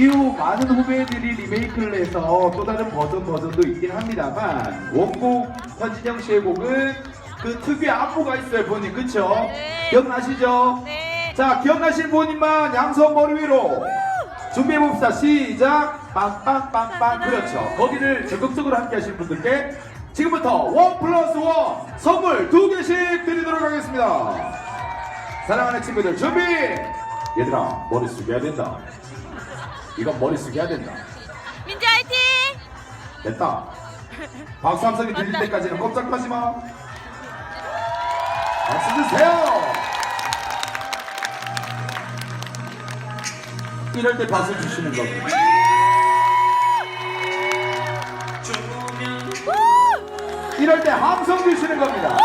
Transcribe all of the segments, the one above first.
이후 많은 후배들이 리메이크를 해서 또 다른 버전 버전도 있긴 합니다만 원곡 현진영 씨의 곡은 그 특유의 안무가 있어요 본인 그쵸? 네. 기억나시죠? 네. 자 기억나신 분님만 양손 머리 위로 준비해봅시다 시작 빵빵빵빵 그렇죠 거기를 적극적으로 함께 하실 분들께 지금부터 원 플러스 원 선물 두 개씩 드리도록 하겠습니다 사랑하는 친구들 준비 얘들아 머리 숙여야 된다 이건 머리 숙여야 된다. 민지 화이팅! 됐다. 박수 한 소리 들릴. 때까지는 꼼짝하지 마. 박수 주세요. 이럴 때 박수 주시는 겁니다 이럴 때 함성 주시는 겁니다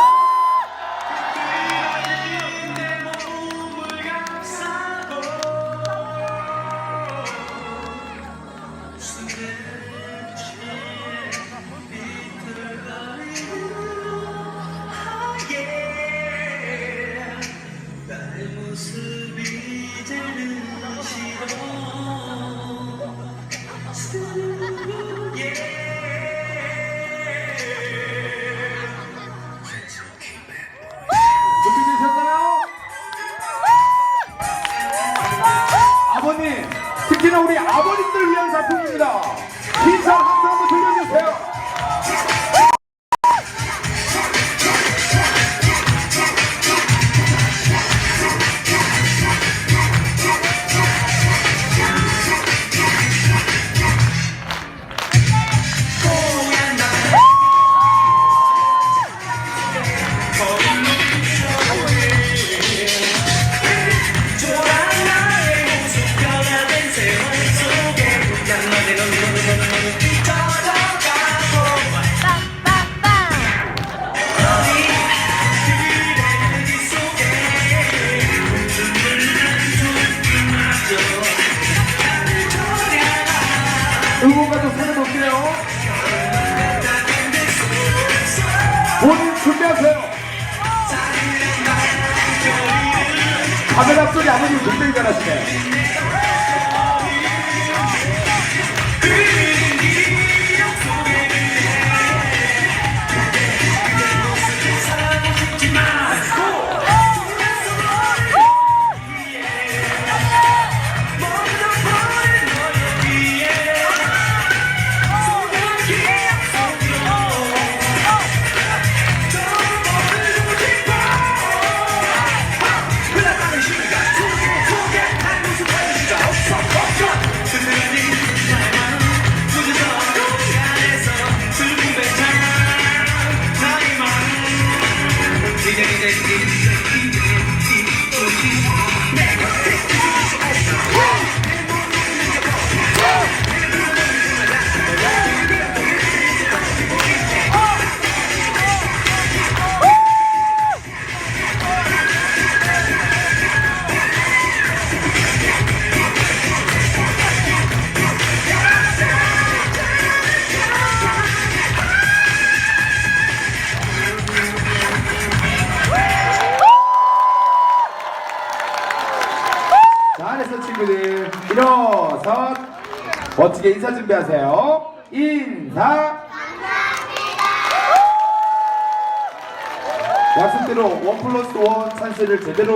우리 아버님들 위한 작품입니다. 인사 응원가도 손을 놓게요. 본인 준비하세요. 카메라 소리 아버님 굉장히 잘하시네. 잘했어 친구들. 일어서 멋지게 인사 준비하세요. 인사. 약속대로 원 플러스 원 찬스를 제대로